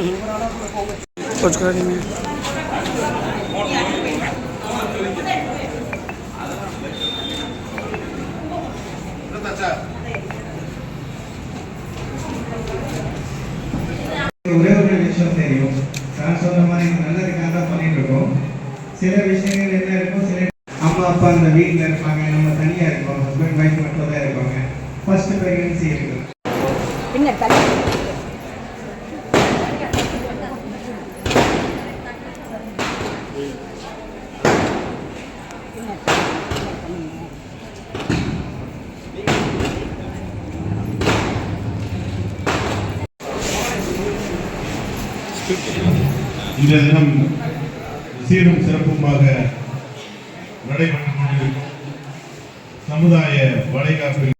இடம் விட்டுருவானே வச்சுக்காதீங்க ஒரே ஒரு விஷயம் தெரியும் சார் சொன்ன மாதிரி நல்லதுக்காக தான் பண்ணிட்டு இருக்கோம் சில விஷயங்கள் என்ன இருக்கும் சில அம்மா அப்பா அந்த வீட்டில் இருப்பாங்க. நம்ம தனியாக இருக்கோம் ஹஸ்பண்ட் ஒய்ஃப் மட்டும் தான் இருப்பாங்க. ஃபர்ஸ்ட் ப்ரெக்னன்சி இருக்கு இந்த தினம் சீரும் சிறப்புமாக நடைபெற்றுக் கொண்டிருக்கும் சமுதாய வளைகாப்பில்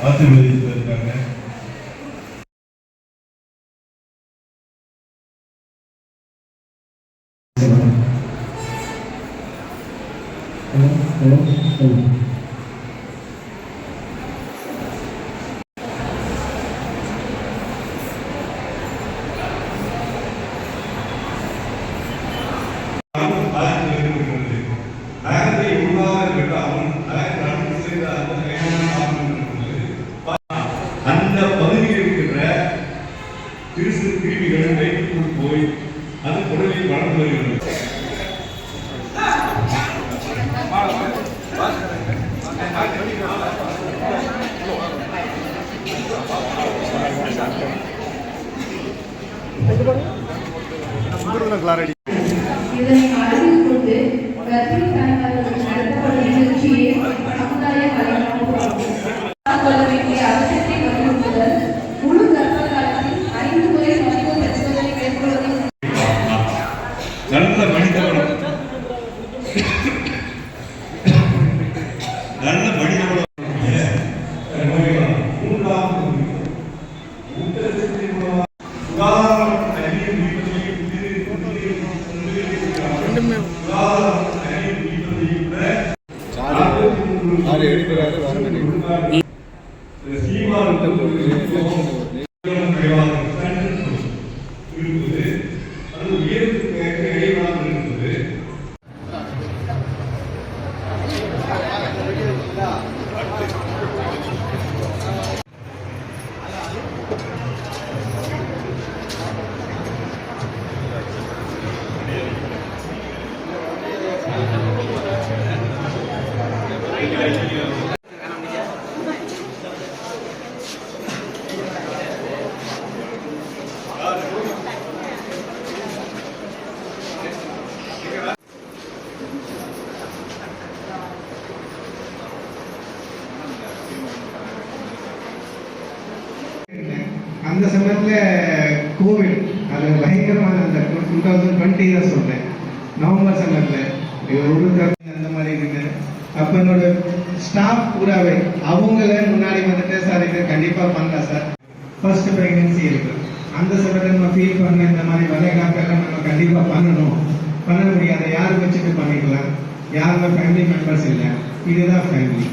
ஆசீர்வதிப்பதற்காக அந்த கிருமிகள் போய் அது குடலில் வளர்ந்து வருகிறது. நல்ல மனிதவளம். நல்ல மனிதவளம். அது அந்த சமயத்தில் கோவிட் அது பயங்கரமான அந்த டூ தௌசண்ட் டுவெண்ட்டி தான் சொல்கிறேன் நவம்பர் சமயத்தில் ஒரு தடவை அந்த மாதிரி இருந்தது அப்ப என்னோட ஸ்டாஃப் பூராவே அவங்கள முன்னாடி வந்துட்டு சார் இது கண்டிப்பா பண்ணலாம் சார். ஃபர்ஸ்ட் பிரெக்னன்சி இருக்கு. அந்த சமயத்துல நம்ம ஃபீல் பண்ண இந்த மாதிரி வளைகாப்பெல்லாம் நம்ம கண்டிப்பா பண்ணணும். பண்ண முடியாது. யார் வச்சுட்டு பண்ணிக்கலாம்? யாருமே ஃபேமிலி மெம்பர்ஸ் இல்லை. இதுதான் ஃபேமிலி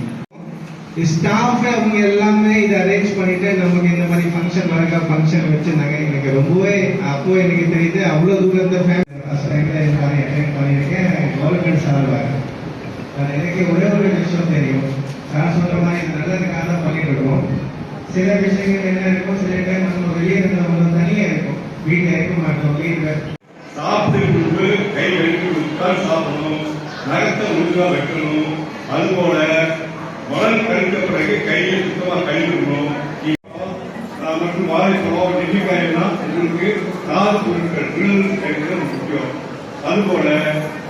ஸ்டாஃப் அவங்க எல்லாமே இதை அரேஞ்ச் பண்ணிட்டு நமக்கு இந்த மாதிரி ஃபங்க்ஷன் வரக்கா ஃபங்க்ஷன் வச்சிருந்தாங்க. எனக்கு ரொம்பவே அப்போ எனக்கு தெரியுது அவ்வளவு தூரத்தை ஃபர்ஸ்ட் டைம்ல இந்த அட்டென்ட் பண்ணியிருக்கேன். கவர்மெண்ட் சார்பாக. எனக்கு ஒரே ஒரு விஷயம் தெரியும். நான் சொல்ற மாதிரி இது நல்லதுக்காக தான் பண்ணிட்டு இருக்கோம். சில விஷயங்கள் என்ன இருக்கும் சில டைம் நம்ம வெளியே இருந்தவங்க தனியாக இருக்கும். வீட்டில் இருக்க மாட்டோம் வீட்டில் சாப்பிட்டு முன்பு கை கழுவி உட்கார் சாப்பிடணும். நகத்தை ஒழுங்காக வைக்கணும். அதுபோல மலம் கழித்த பிறகு கையை சுத்தமாக கழுவிடணும் ஆஹ் மற்றும் வாழை சுபாவம் நெல்லிக்காயம்னா உங்களுக்கு நாலு பொருட்கள் விழுந்து கழிக்கிறது முக்கியம். அதுபோல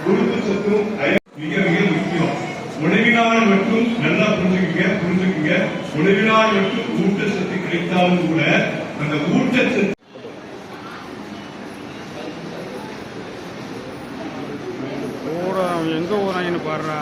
உறுப்பு சத்தும் இருந்தாலும் கூட அந்த ஊட்டச்சத்து எங்க எங்கே பாடுறா